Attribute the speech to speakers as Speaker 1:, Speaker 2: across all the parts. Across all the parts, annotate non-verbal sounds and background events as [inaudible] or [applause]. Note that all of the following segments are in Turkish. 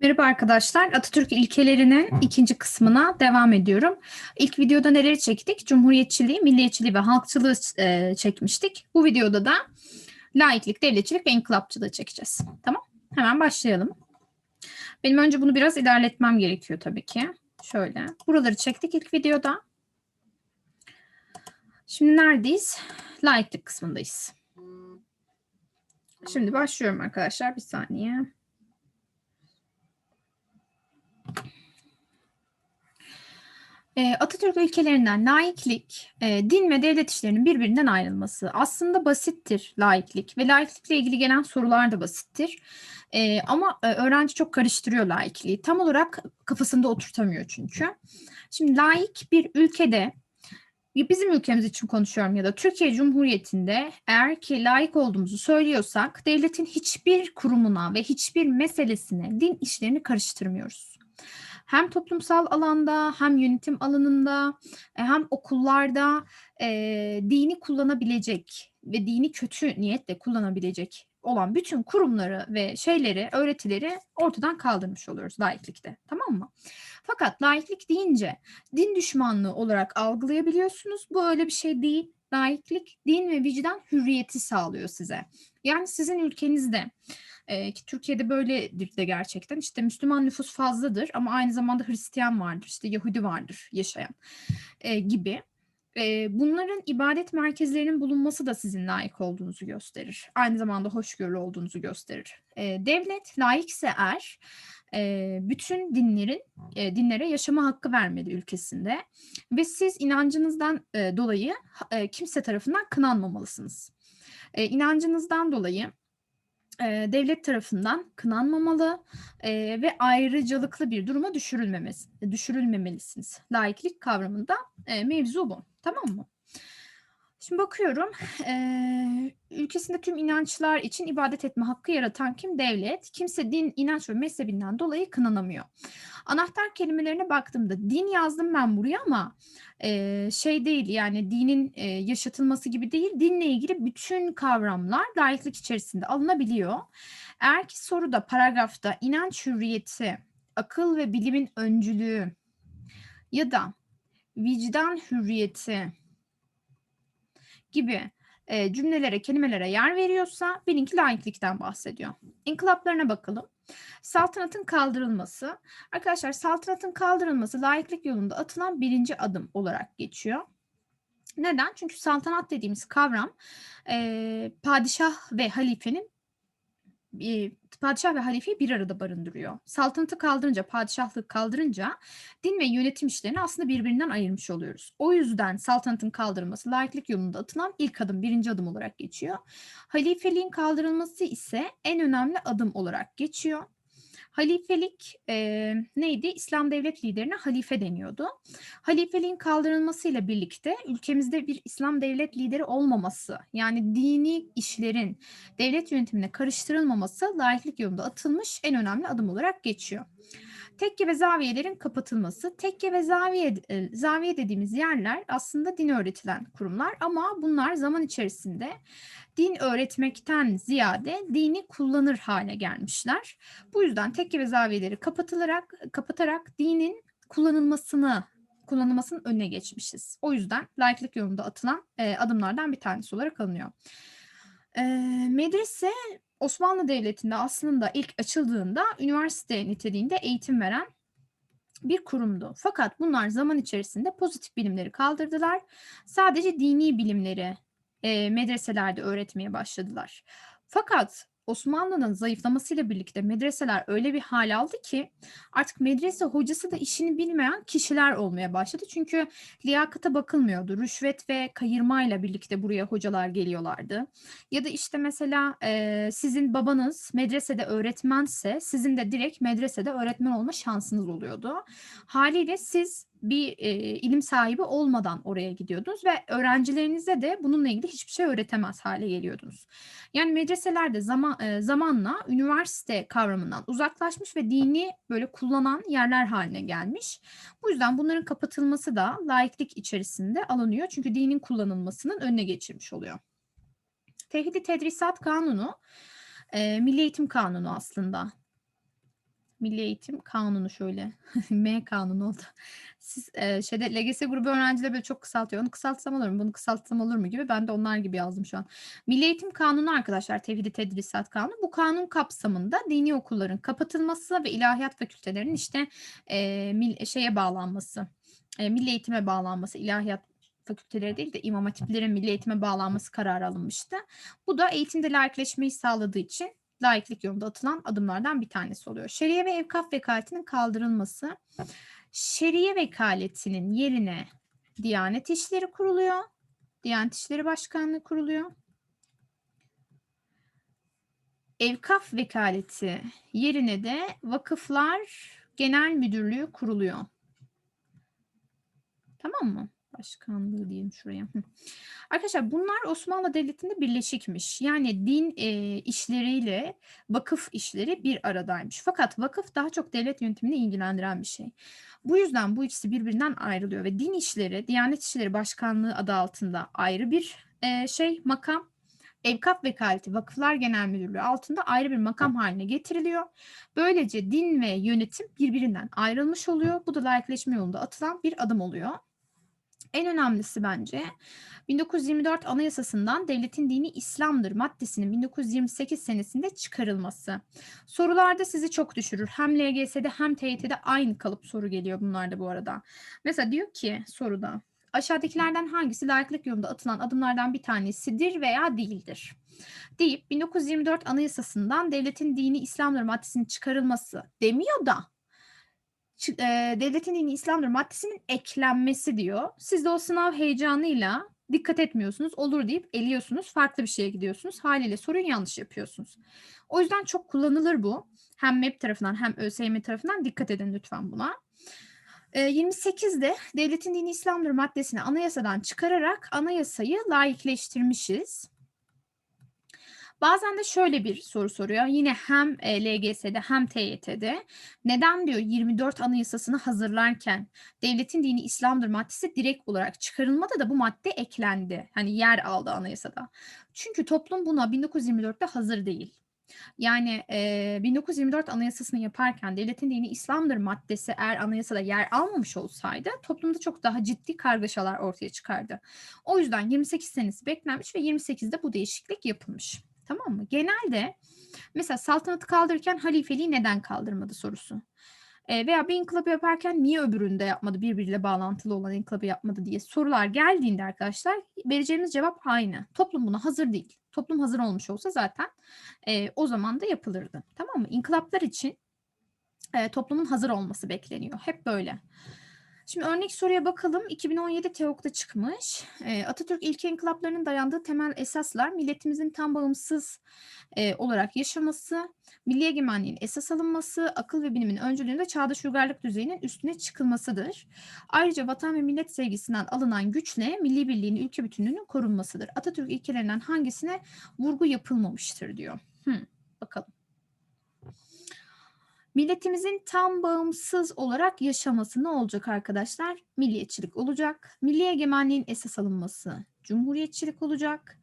Speaker 1: Merhaba arkadaşlar. Atatürk ilkelerinin ikinci kısmına devam ediyorum. İlk videoda neleri çektik? Cumhuriyetçiliği, milliyetçiliği ve halkçılığı e, çekmiştik. Bu videoda da laiklik, devletçilik ve inkılapçılığı çekeceğiz. Tamam? Hemen başlayalım. Benim önce bunu biraz ilerletmem gerekiyor tabii ki. Şöyle. Buraları çektik ilk videoda. Şimdi neredeyiz? Laiklik kısmındayız. Şimdi başlıyorum arkadaşlar. Bir saniye. E, Atatürk ilkelerinden laiklik, e, din ve devlet işlerinin birbirinden ayrılması. Aslında basittir laiklik ve laiklikle ilgili gelen sorular da basittir. E, ama e, öğrenci çok karıştırıyor laikliği. Tam olarak kafasında oturtamıyor çünkü. Şimdi laik bir ülkede bizim ülkemiz için konuşuyorum ya da Türkiye Cumhuriyeti'nde eğer ki layık olduğumuzu söylüyorsak devletin hiçbir kurumuna ve hiçbir meselesine din işlerini karıştırmıyoruz hem toplumsal alanda hem yönetim alanında e, hem okullarda e, dini kullanabilecek ve dini kötü niyetle kullanabilecek olan bütün kurumları ve şeyleri, öğretileri ortadan kaldırmış oluyoruz laiklikte. Tamam mı? Fakat laiklik deyince din düşmanlığı olarak algılayabiliyorsunuz. Bu öyle bir şey değil. Laiklik din ve vicdan hürriyeti sağlıyor size. Yani sizin ülkenizde ki Türkiye'de böyledir de gerçekten. İşte Müslüman nüfus fazladır ama aynı zamanda Hristiyan vardır, işte Yahudi vardır yaşayan e, gibi. Bunların ibadet merkezlerinin bulunması da sizin layık olduğunuzu gösterir. Aynı zamanda hoşgörülü olduğunuzu gösterir. Devlet layıkse eğer bütün dinlerin dinlere yaşama hakkı vermeli ülkesinde ve siz inancınızdan dolayı kimse tarafından kınanmamalısınız. İnancınızdan dolayı e, devlet tarafından kınanmamalı e, ve ayrıcalıklı bir duruma düşürülmemesi, düşürülmemelisiniz. Laiklik kavramında e, mevzu bu. Tamam mı? Şimdi bakıyorum, e, ülkesinde tüm inançlar için ibadet etme hakkı yaratan kim? Devlet. Kimse din, inanç ve mezhebinden dolayı kınanamıyor. Anahtar kelimelerine baktığımda din yazdım ben buraya ama e, şey değil yani dinin e, yaşatılması gibi değil. Dinle ilgili bütün kavramlar laiklik içerisinde alınabiliyor. Eğer ki soruda, paragrafta inanç hürriyeti, akıl ve bilimin öncülüğü ya da vicdan hürriyeti gibi e, cümlelere, kelimelere yer veriyorsa benimki laiklikten bahsediyor. İnkılaplarına bakalım. Saltanatın kaldırılması. Arkadaşlar saltanatın kaldırılması laiklik yolunda atılan birinci adım olarak geçiyor. Neden? Çünkü saltanat dediğimiz kavram e, padişah ve halifenin padişah ve halifeyi bir arada barındırıyor. Saltanatı kaldırınca, padişahlığı kaldırınca din ve yönetim işlerini aslında birbirinden ayırmış oluyoruz. O yüzden saltanatın kaldırılması laiklik yolunda atılan ilk adım, birinci adım olarak geçiyor. Halifeliğin kaldırılması ise en önemli adım olarak geçiyor. Halifelik e, neydi? İslam devlet liderine halife deniyordu. Halifeliğin kaldırılmasıyla birlikte ülkemizde bir İslam devlet lideri olmaması, yani dini işlerin devlet yönetimine karıştırılmaması laiklik yolunda atılmış en önemli adım olarak geçiyor. Tekke ve zaviyelerin kapatılması. Tekke ve zaviye, e, zaviye dediğimiz yerler aslında din öğretilen kurumlar ama bunlar zaman içerisinde din öğretmekten ziyade dini kullanır hale gelmişler. Bu yüzden tekke ve zaviyeleri kapatılarak kapatarak dinin kullanılmasını kullanılmasının önüne geçmişiz. O yüzden laiklik yolunda atılan e, adımlardan bir tanesi olarak alınıyor. E, medrese Osmanlı Devleti'nde aslında ilk açıldığında üniversite niteliğinde eğitim veren bir kurumdu. Fakat bunlar zaman içerisinde pozitif bilimleri kaldırdılar. Sadece dini bilimleri e, medreselerde öğretmeye başladılar. Fakat Osmanlı'nın zayıflamasıyla birlikte medreseler öyle bir hal aldı ki artık medrese hocası da işini bilmeyen kişiler olmaya başladı. Çünkü liyakata bakılmıyordu. Rüşvet ve kayırmayla birlikte buraya hocalar geliyorlardı. Ya da işte mesela e, sizin babanız medresede öğretmense sizin de direkt medresede öğretmen olma şansınız oluyordu. Haliyle siz bir e, ilim sahibi olmadan oraya gidiyordunuz ve öğrencilerinize de bununla ilgili hiçbir şey öğretemez hale geliyordunuz. Yani medreselerde zaman e, zamanla üniversite kavramından uzaklaşmış ve dini böyle kullanan yerler haline gelmiş. Bu yüzden bunların kapatılması da laiklik içerisinde alınıyor. Çünkü dinin kullanılmasının önüne geçirmiş oluyor. Tevhidi Tedrisat Kanunu, e, Milli Eğitim Kanunu aslında Milli Eğitim Kanunu şöyle. [laughs] M Kanunu oldu. Siz e, şeyde LGS grubu öğrencileri böyle çok kısaltıyor. Onu kısaltsam olur mu? Bunu kısaltsam olur mu gibi. Ben de onlar gibi yazdım şu an. Milli Eğitim Kanunu arkadaşlar. Tevhidi Tedrisat Kanunu. Bu kanun kapsamında dini okulların kapatılması ve ilahiyat fakültelerinin işte e, mil, şeye bağlanması. E, milli eğitime bağlanması. ilahiyat fakülteleri değil de imam hatiplerin milli eğitime bağlanması kararı alınmıştı. Bu da eğitimde layıkleşmeyi sağladığı için laiklik yolunda atılan adımlardan bir tanesi oluyor. Şeriye ve evkaf vekaletinin kaldırılması. Şeriye vekaletinin yerine Diyanet İşleri kuruluyor. Diyanet İşleri Başkanlığı kuruluyor. Evkaf vekaleti yerine de Vakıflar Genel Müdürlüğü kuruluyor. Tamam mı? Başkanlığı diyeyim şuraya. Arkadaşlar bunlar Osmanlı Devleti'nde birleşikmiş. Yani din e, işleriyle vakıf işleri bir aradaymış. Fakat vakıf daha çok devlet yönetimini ilgilendiren bir şey. Bu yüzden bu ikisi birbirinden ayrılıyor ve din işleri, Diyanet İşleri Başkanlığı adı altında ayrı bir e, şey makam. Evkaf Vekaleti Vakıflar Genel Müdürlüğü altında ayrı bir makam haline getiriliyor. Böylece din ve yönetim birbirinden ayrılmış oluyor. Bu da layıkleşme yolunda atılan bir adım oluyor. En önemlisi bence 1924 Anayasası'ndan devletin dini İslam'dır maddesinin 1928 senesinde çıkarılması. Sorularda sizi çok düşürür. Hem LGS'de hem TYT'de aynı kalıp soru geliyor bunlarda bu arada. Mesela diyor ki soruda aşağıdakilerden hangisi layıklık yolunda atılan adımlardan bir tanesidir veya değildir? Deyip 1924 Anayasası'ndan devletin dini İslam'dır maddesinin çıkarılması demiyor da e, devletin dini İslam'dır maddesinin eklenmesi diyor. Siz de o sınav heyecanıyla dikkat etmiyorsunuz. Olur deyip eliyorsunuz. Farklı bir şeye gidiyorsunuz. Haliyle soruyu yanlış yapıyorsunuz. O yüzden çok kullanılır bu. Hem MEP tarafından hem ÖSYM tarafından dikkat edin lütfen buna. E, 28'de devletin dini İslam'dır maddesini anayasadan çıkararak anayasayı laikleştirmişiz. Bazen de şöyle bir soru soruyor. Yine hem e, LGS'de hem TYT'de. Neden diyor 24 Anayasasını hazırlarken devletin dini İslam'dır maddesi direkt olarak çıkarılmadı da bu madde eklendi. Hani yer aldı anayasada. Çünkü toplum buna 1924'te hazır değil. Yani e, 1924 Anayasasını yaparken devletin dini İslam'dır maddesi eğer anayasada yer almamış olsaydı toplumda çok daha ciddi kargaşalar ortaya çıkardı. O yüzden 28 senesi beklenmiş ve 28'de bu değişiklik yapılmış. Tamam mı? Genelde mesela saltanatı kaldırırken halifeliği neden kaldırmadı sorusu. E, veya bir inkılabı yaparken niye öbüründe yapmadı, birbiriyle bağlantılı olan inkılabı yapmadı diye sorular geldiğinde arkadaşlar vereceğimiz cevap aynı. Toplum buna hazır değil. Toplum hazır olmuş olsa zaten e, o zaman da yapılırdı. Tamam mı? İnkılaplar için e, toplumun hazır olması bekleniyor. Hep böyle. Şimdi örnek soruya bakalım. 2017 TEOK'ta çıkmış. E, Atatürk ilke inkılaplarının dayandığı temel esaslar milletimizin tam bağımsız e, olarak yaşaması, milli egemenliğin esas alınması, akıl ve bilimin öncülüğünde çağdaş uygarlık düzeyinin üstüne çıkılmasıdır. Ayrıca vatan ve millet sevgisinden alınan güçle milli birliğin, ülke bütünlüğünün korunmasıdır. Atatürk ilkelerinden hangisine vurgu yapılmamıştır diyor. Hmm, bakalım milletimizin tam bağımsız olarak yaşaması ne olacak arkadaşlar? Milliyetçilik olacak. Milli egemenliğin esas alınması cumhuriyetçilik olacak.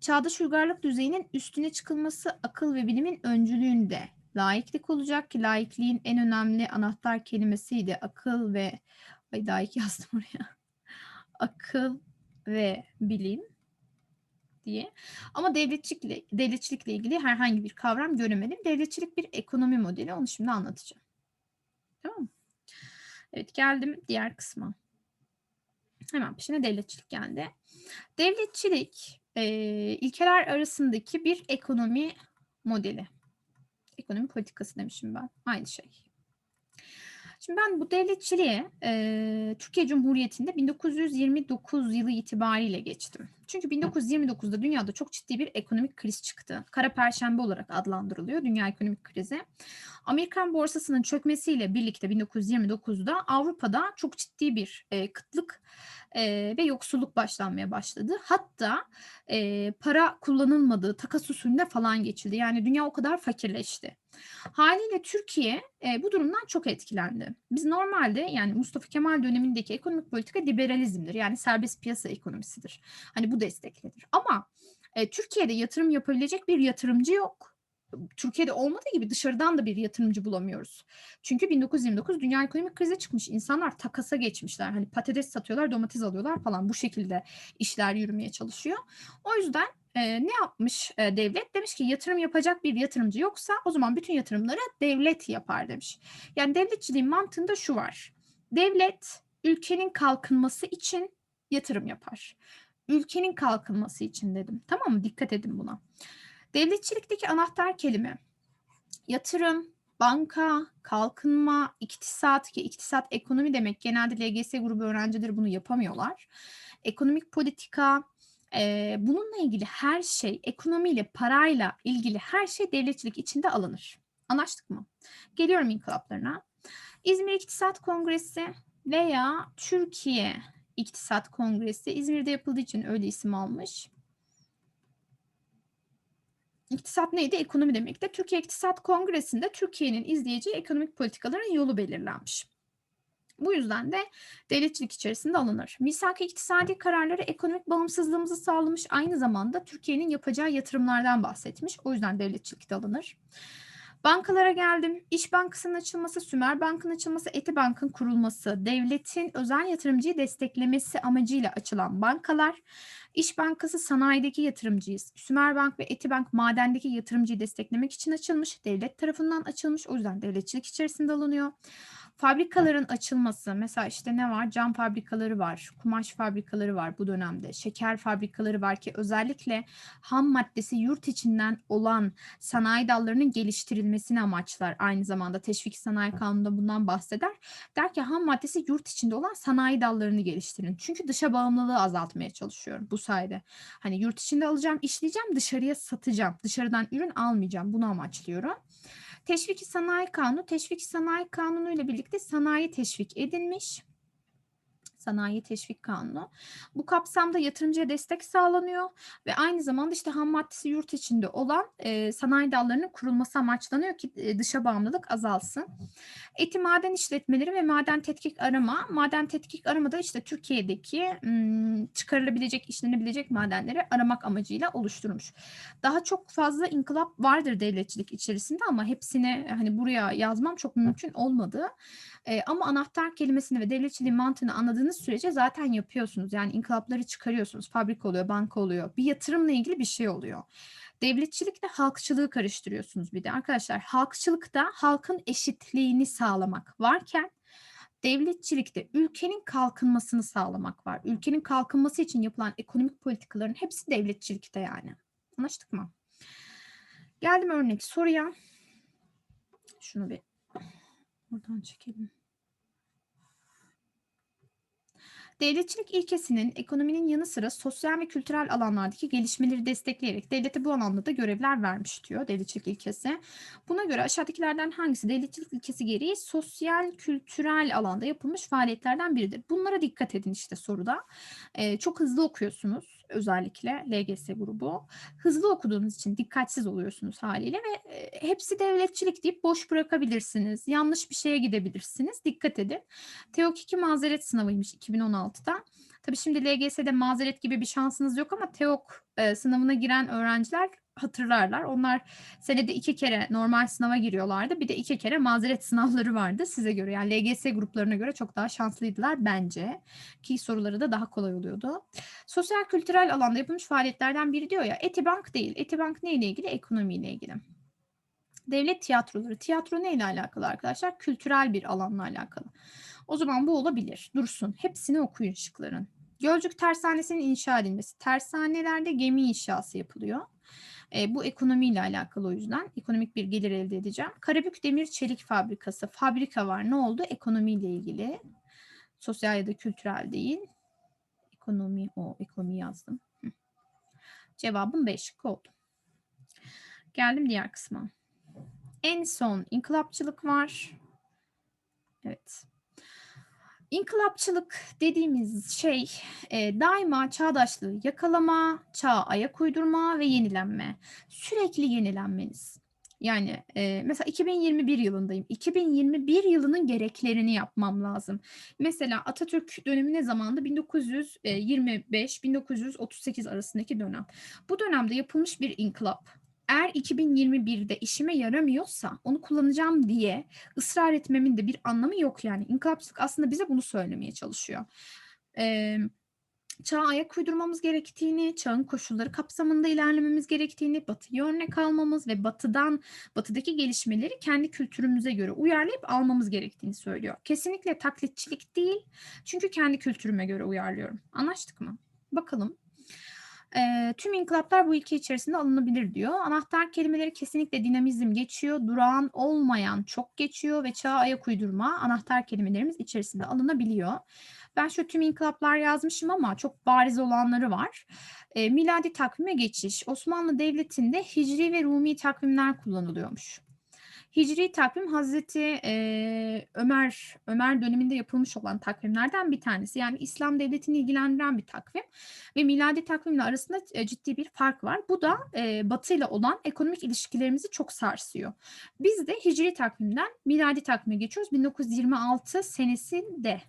Speaker 1: Çağdaş uygarlık düzeyinin üstüne çıkılması akıl ve bilimin öncülüğünde laiklik olacak ki laikliğin en önemli anahtar kelimesiydi akıl ve ay daha iki [laughs] yazdım oraya. akıl ve bilim diye. Ama devletçilikle, devletçilikle ilgili herhangi bir kavram göremedim. Devletçilik bir ekonomi modeli. Onu şimdi anlatacağım. Tamam mı? Evet geldim diğer kısma. Hemen peşine devletçilik geldi. Devletçilik e, ilkeler arasındaki bir ekonomi modeli. Ekonomi politikası demişim ben. Aynı şey. Şimdi ben bu devletçiliğe e, Türkiye Cumhuriyeti'nde 1929 yılı itibariyle geçtim. Çünkü 1929'da dünyada çok ciddi bir ekonomik kriz çıktı. Kara Perşembe olarak adlandırılıyor dünya ekonomik krizi. Amerikan borsasının çökmesiyle birlikte 1929'da Avrupa'da çok ciddi bir e, kıtlık e, ve yoksulluk başlanmaya başladı. Hatta e, para kullanılmadığı takas usulüne falan geçildi. Yani dünya o kadar fakirleşti. Haliyle Türkiye e, bu durumdan çok etkilendi. Biz normalde yani Mustafa Kemal dönemindeki ekonomik politika liberalizmdir. Yani serbest piyasa ekonomisidir. Hani bu desteklenir. Ama e, Türkiye'de yatırım yapabilecek bir yatırımcı yok. Türkiye'de olmadığı gibi dışarıdan da bir yatırımcı bulamıyoruz. Çünkü 1929 dünya ekonomik krize çıkmış. İnsanlar takasa geçmişler. Hani patates satıyorlar, domates alıyorlar falan. Bu şekilde işler yürümeye çalışıyor. O yüzden e, ne yapmış e, devlet? Demiş ki yatırım yapacak bir yatırımcı yoksa o zaman bütün yatırımları devlet yapar demiş. Yani devletçiliğin mantığında şu var. Devlet ülkenin kalkınması için yatırım yapar. Ülkenin kalkınması için dedim. Tamam mı? Dikkat edin buna. Devletçilikteki anahtar kelime yatırım, banka, kalkınma, iktisat ki iktisat ekonomi demek. Genelde LGS grubu öğrencileri bunu yapamıyorlar. Ekonomik politika, e, bununla ilgili her şey, ekonomiyle, parayla ilgili her şey devletçilik içinde alınır. Anlaştık mı? Geliyorum inkılaplarına. İzmir İktisat Kongresi veya Türkiye İktisat Kongresi İzmir'de yapıldığı için öyle isim almış. İktisat neydi? Ekonomi demekti. Türkiye İktisat Kongresi'nde Türkiye'nin izleyeceği ekonomik politikaların yolu belirlenmiş. Bu yüzden de devletçilik içerisinde alınır. Misak-ı iktisadi kararları ekonomik bağımsızlığımızı sağlamış, aynı zamanda Türkiye'nin yapacağı yatırımlardan bahsetmiş. O yüzden devletçilikte alınır. Bankalara geldim. İş Bankası'nın açılması, Sümer Bank'ın açılması, Eti Bank'ın kurulması, devletin özel yatırımcıyı desteklemesi amacıyla açılan bankalar, İş Bankası sanayideki yatırımcıyız. Sümer Bank ve Eti Bank madendeki yatırımcıyı desteklemek için açılmış, devlet tarafından açılmış. O yüzden devletçilik içerisinde alınıyor. Fabrikaların açılması mesela işte ne var? Cam fabrikaları var, kumaş fabrikaları var bu dönemde. Şeker fabrikaları var ki özellikle ham maddesi yurt içinden olan sanayi dallarının geliştirilmesini amaçlar. Aynı zamanda Teşvik Sanayi Kanunu'nda bundan bahseder. Der ki ham maddesi yurt içinde olan sanayi dallarını geliştirin. Çünkü dışa bağımlılığı azaltmaya çalışıyorum bu sayede. Hani yurt içinde alacağım, işleyeceğim, dışarıya satacağım. Dışarıdan ürün almayacağım. Bunu amaçlıyorum. Teşviki Sanayi Kanunu, Teşviki Sanayi Kanunu ile birlikte sanayi teşvik edilmiş. Sanayi Teşvik Kanunu. Bu kapsamda yatırımcıya destek sağlanıyor ve aynı zamanda işte ham maddesi yurt içinde olan e, sanayi dallarının kurulması amaçlanıyor ki e, dışa bağımlılık azalsın. Eti maden işletmeleri ve maden tetkik arama. Maden tetkik aramada işte Türkiye'deki m, çıkarılabilecek, işlenebilecek madenleri aramak amacıyla oluşturulmuş. Daha çok fazla inkılap vardır devletçilik içerisinde ama hepsini hani buraya yazmam çok mümkün olmadı. E, ama anahtar kelimesini ve devletçiliğin mantığını anladığınız sürece zaten yapıyorsunuz. Yani inkılapları çıkarıyorsunuz. Fabrika oluyor, banka oluyor. Bir yatırımla ilgili bir şey oluyor. Devletçilikle halkçılığı karıştırıyorsunuz bir de. Arkadaşlar halkçılıkta halkın eşitliğini sağlamak varken devletçilikte ülkenin kalkınmasını sağlamak var. Ülkenin kalkınması için yapılan ekonomik politikaların hepsi devletçilikte yani. Anlaştık mı? Geldim örnek soruya. Şunu bir buradan çekelim. Devletçilik ilkesinin ekonominin yanı sıra sosyal ve kültürel alanlardaki gelişmeleri destekleyerek devlete bu alanda da görevler vermiş diyor devletçilik ilkesi. Buna göre aşağıdakilerden hangisi devletçilik ilkesi gereği sosyal kültürel alanda yapılmış faaliyetlerden biridir? Bunlara dikkat edin işte soruda. Ee, çok hızlı okuyorsunuz özellikle LGS grubu. Hızlı okuduğunuz için dikkatsiz oluyorsunuz haliyle ve e, hepsi devletçilik deyip boş bırakabilirsiniz. Yanlış bir şeye gidebilirsiniz. Dikkat edin. TEOK 2 mazeret sınavıymış 2016'da. Tabii şimdi LGS'de mazeret gibi bir şansınız yok ama TEOK e, sınavına giren öğrenciler hatırlarlar. Onlar senede iki kere normal sınava giriyorlardı. Bir de iki kere mazeret sınavları vardı size göre. Yani LGS gruplarına göre çok daha şanslıydılar bence. Ki soruları da daha kolay oluyordu. Sosyal kültürel alanda yapılmış faaliyetlerden biri diyor ya Etibank değil. Etibank neyle ilgili? Ekonomiyle ilgili. Devlet tiyatroları. Tiyatro neyle alakalı arkadaşlar? Kültürel bir alanla alakalı. O zaman bu olabilir. Dursun. Hepsini okuyun şıkların. Gölcük Tersanesi'nin inşa edilmesi. Tersanelerde gemi inşası yapılıyor. E, bu ekonomiyle alakalı o yüzden. Ekonomik bir gelir elde edeceğim. Karabük Demir Çelik Fabrikası. Fabrika var. Ne oldu? Ekonomiyle ilgili. Sosyal ya da kültürel değil. Ekonomi o. Ekonomi yazdım. Hı. Cevabım 5 şık oldu. Geldim diğer kısma. En son inkılapçılık var. Evet. İnkılapçılık dediğimiz şey e, daima çağdaşlığı yakalama, çağa ayak uydurma ve yenilenme. Sürekli yenilenmeniz. Yani e, mesela 2021 yılındayım. 2021 yılının gereklerini yapmam lazım. Mesela Atatürk dönemi ne zamandı? 1925-1938 arasındaki dönem. Bu dönemde yapılmış bir inkılap Eğer 2021'de işime yaramıyorsa onu kullanacağım diye ısrar etmemin de bir anlamı yok yani. İnkılapçılık aslında bize bunu söylemeye çalışıyor. Eee çağa ayak uydurmamız gerektiğini, çağın koşulları kapsamında ilerlememiz gerektiğini, batıyı örnek almamız ve batıdan, batıdaki gelişmeleri kendi kültürümüze göre uyarlayıp almamız gerektiğini söylüyor. Kesinlikle taklitçilik değil, çünkü kendi kültürüme göre uyarlıyorum. Anlaştık mı? Bakalım. Eee, tüm inkılaplar bu ilke içerisinde alınabilir diyor. Anahtar kelimeleri kesinlikle dinamizm geçiyor, durağan olmayan çok geçiyor ve çağa ayak uydurma anahtar kelimelerimiz içerisinde alınabiliyor. Ben şu tüm inkılaplar yazmışım ama çok bariz olanları var. Eee, miladi takvime geçiş. Osmanlı Devleti'nde Hicri ve Rumi takvimler kullanılıyormuş. Hicri takvim Hazreti eee, Ömer Ömer döneminde yapılmış olan takvimlerden bir tanesi. Yani İslam devletini ilgilendiren bir takvim ve miladi takvimle arasında e, ciddi bir fark var. Bu da e, Batı ile olan ekonomik ilişkilerimizi çok sarsıyor. Biz de Hicri takvimden miladi takvime geçiyoruz 1926 senesinde.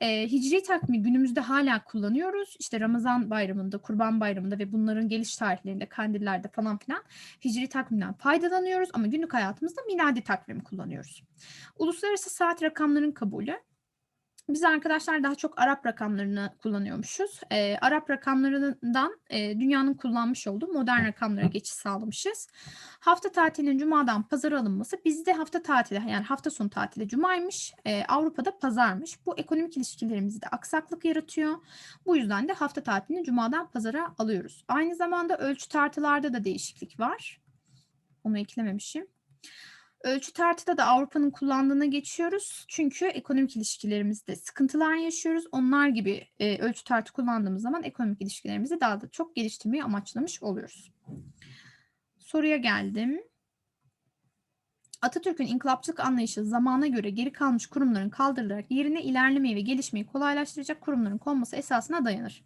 Speaker 1: Eee, Hicri takvimi günümüzde hala kullanıyoruz. İşte Ramazan bayramında, Kurban Bayramı'nda ve bunların geliş tarihlerinde, kandillerde falan filan Hicri takvimden faydalanıyoruz ama günlük hayatımızda miladi takvimi kullanıyoruz. Uluslararası saat rakamların kabulü. Biz arkadaşlar daha çok Arap rakamlarını kullanıyormuşuz. Eee, Arap rakamlarından eee, dünyanın kullanmış olduğu modern rakamlara geçiş sağlamışız. Hafta tatilinin cumadan pazara alınması bizde hafta tatili yani hafta sonu tatili cumaymış. eee, Avrupa'da pazarmış. Bu ekonomik ilişkilerimizde aksaklık yaratıyor. Bu yüzden de hafta tatilini cumadan pazara alıyoruz. Aynı zamanda ölçü tartılarda da değişiklik var. Onu eklememişim. Ölçü tartıda da Avrupa'nın kullandığına geçiyoruz. Çünkü ekonomik ilişkilerimizde sıkıntılar yaşıyoruz. Onlar gibi e, ölçü tartı kullandığımız zaman ekonomik ilişkilerimizi daha da çok geliştirmeyi amaçlamış oluyoruz. Soruya geldim. Atatürk'ün inkılapçılık anlayışı zamana göre geri kalmış kurumların kaldırılarak yerine ilerlemeyi ve gelişmeyi kolaylaştıracak kurumların konması esasına dayanır.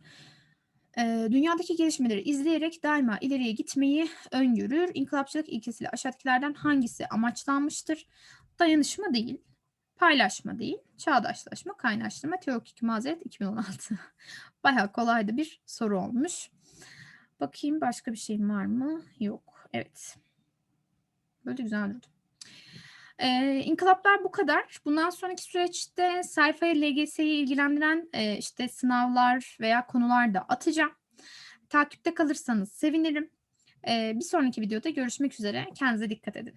Speaker 1: Dünyadaki gelişmeleri izleyerek daima ileriye gitmeyi öngörür. İnkılapçılık ilkesiyle aşağıdakilerden hangisi amaçlanmıştır? Dayanışma değil, paylaşma değil, çağdaşlaşma, kaynaştırma, teorik mazeret 2016. [laughs] Bayağı kolay da bir soru olmuş. Bakayım başka bir şeyim var mı? Yok. Evet. Böyle güzel durdu. Eee, inkılaplar bu kadar. Bundan sonraki süreçte sayfaya LGS'yi ilgilendiren eee, işte sınavlar veya konular da atacağım. Takipte kalırsanız sevinirim. Eee, bir sonraki videoda görüşmek üzere. Kendinize dikkat edin.